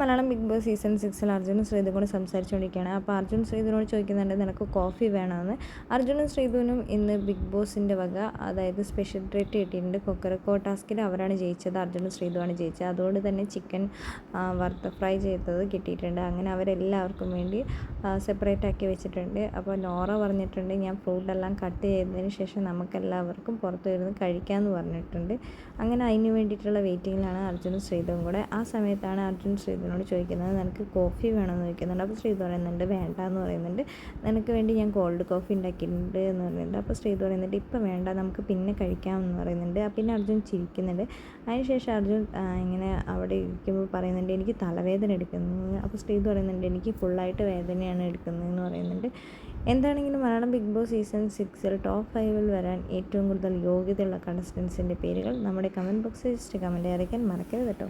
Malayalam Bigg Boss season സിക്സിൽ അർജുനും ശ്രീതും കൂടെ സംസാരിച്ചുകൊണ്ടിരിക്കുകയാണ്. അപ്പോൾ അർജുൻ ശ്രീധുവിനോട് ചോദിക്കുന്നുണ്ട് നിനക്ക് കോഫി വേണമെന്ന് അർജുനും ശ്രീധുവിനും ഇന്ന് ബിഗ് ബോസിന്റെ വക അതായത് സ്പെഷ്യൽ ട്രീറ്റ് കിട്ടിയിട്ടുണ്ട്. കൊക്കറക്കോ ടാസ്കിൽ അവരാണ് ജയിച്ചത് അർജുനും ശ്രീധുവാണ് ജയിച്ചത്. അതുകൊണ്ട് തന്നെ ചിക്കൻ വറുത്ത ഫ്രൈ ചെയ്തത് കിട്ടിയിട്ടുണ്ട്. അങ്ങനെ അവരെല്ലാവർക്കും വേണ്ടി സെപ്പറേറ്റ് ആക്കി വെച്ചിട്ടുണ്ട്. അപ്പോൾ നോറ പറഞ്ഞിട്ടുണ്ട് ഞാൻ ഫ്രൂട്ടെല്ലാം കട്ട് ചെയ്തതിന് ശേഷം നമുക്കെല്ലാവർക്കും പുറത്തു വരുന്ന് കഴിക്കാമെന്ന് പറഞ്ഞിട്ടുണ്ട്. അങ്ങനെ അതിന് വേണ്ടിയിട്ടുള്ള വെയിറ്റിങ്ങിലാണ് അർജുനും ശ്രീധുവും കൂടെ. ആ സമയത്താണ് അർജുൻ ശ്രീധുവിനോട് ചോദിക്കുന്നത് നിനക്ക് കോഫി വേണമെന്ന് ചോദിക്കുന്നുണ്ട്. അപ്പോൾ ശ്രീധർ പറയുന്നുണ്ട് വേണ്ട എന്ന് പറയുന്നുണ്ട്. നിനക്ക് വേണ്ടി ഞാൻ കോൾഡ് കോഫി ഉണ്ടാക്കിയിട്ടുണ്ട് എന്ന് പറയുന്നുണ്ട്. അപ്പോൾ ശ്രീധർ പറയുന്നുണ്ട് ഇപ്പം വേണ്ട നമുക്ക് പിന്നെ കഴിക്കാം എന്ന് പറയുന്നുണ്ട് പിന്നെ അർജുൻ ചിരിക്കുന്നുണ്ട്. അതിനുശേഷം അർജുൻ ഇങ്ങനെ അവിടെ ഇരിക്കുമ്പോൾ പറയുന്നുണ്ട് എനിക്ക് തലവേദന എടുക്കുന്നു. അപ്പോൾ ശ്രീധർ പറയുന്നുണ്ട് എനിക്ക് ഫുള്ളായിട്ട് വേദനയാണ് എടുക്കുന്നതെന്ന് പറയുന്നുണ്ട്. എന്താണെങ്കിലും മലയാളം ബിഗ് ബോസ് സീസൺ സിക്സിൽ ടോപ്പ് ഫൈവിൽ വരാൻ ഏറ്റവും കൂടുതൽ യോഗ്യതയുള്ള കണ്ടസ്റ്റൻസിന്റെ പേരുകൾ നമ്മുടെ കമന്റ് ബോക്സിൽ ജസ്റ്റ് കമന്റ് അറിയിക്കാൻ മറക്കരുത് കേട്ടോ.